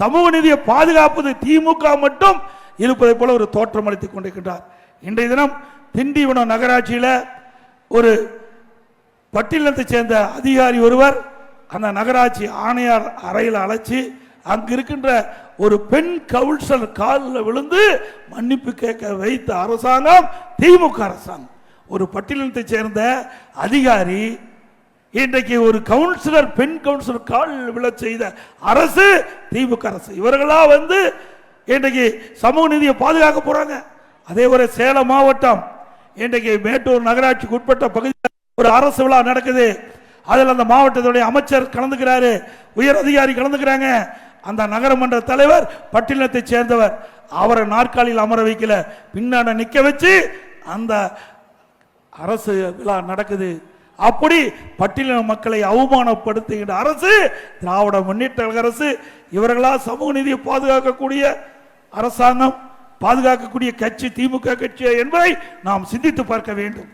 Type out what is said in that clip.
சமூக நிதியை பாதுகாப்பது திமுக மட்டும் இருப்பதை போல ஒரு தோற்றம் அளித்துக் கொண்டிருக்கின்றார். இன்றைய தினம் திண்டிவனம் நகராட்சியில் ஒரு பட்டியலத்தை சேர்ந்த அதிகாரி ஒருவர் அந்த நகராட்சி ஆணையார் அறையில் அழைச்சி அங்கு இருக்கின்ற ஒரு பெண் கவுன்சிலர் காலில் விழுந்து மன்னிப்பு கேட்க வைத்த அரசாங்கம் திமுக அரசாங்கம். ஒரு பட்டியலத்தை சேர்ந்த அதிகாரி இன்றைக்கு ஒரு கவுன்சிலர் பெண் கவுன்சிலர் கால் விழச் செய்த அரசு திமுக அரசு. இவர்களா வந்து இன்றைக்கு சமூக நீதியை பாதுகாக்க போறாங்க. அதே ஒரு சேலம் மாவட்டம் இன்றைக்கு மேட்டூர் நகராட்சிக்கு உட்பட்ட பகுதியில் ஒரு அரசு விழா நடக்குது. அதில் அந்த மாவட்டத்துடைய அமைச்சர் கலந்துக்கிறாரு உயர் அதிகாரி கலந்துக்கிறாங்க. அந்த நகரமன்ற தலைவர் பட்டினத்தை சேர்ந்தவர். அவரை நாற்காலியில் அமர வைக்கல. பின்னாடி நிக்க வச்சு அந்த அரசு விழா நடக்குது. அப்படி பட்டியலின மக்களை அவமானப்படுத்துகின்ற அரசு திராவிட முன்னேற்ற கழக அரசு இவர்களா சமூக நீதியை பாதுகாக்கக்கூடிய அரசாங்கம் பாதுகாக்கக்கூடிய கட்சி திமுக கட்சி என்பதை நாம் சிந்தித்து பார்க்க வேண்டும்.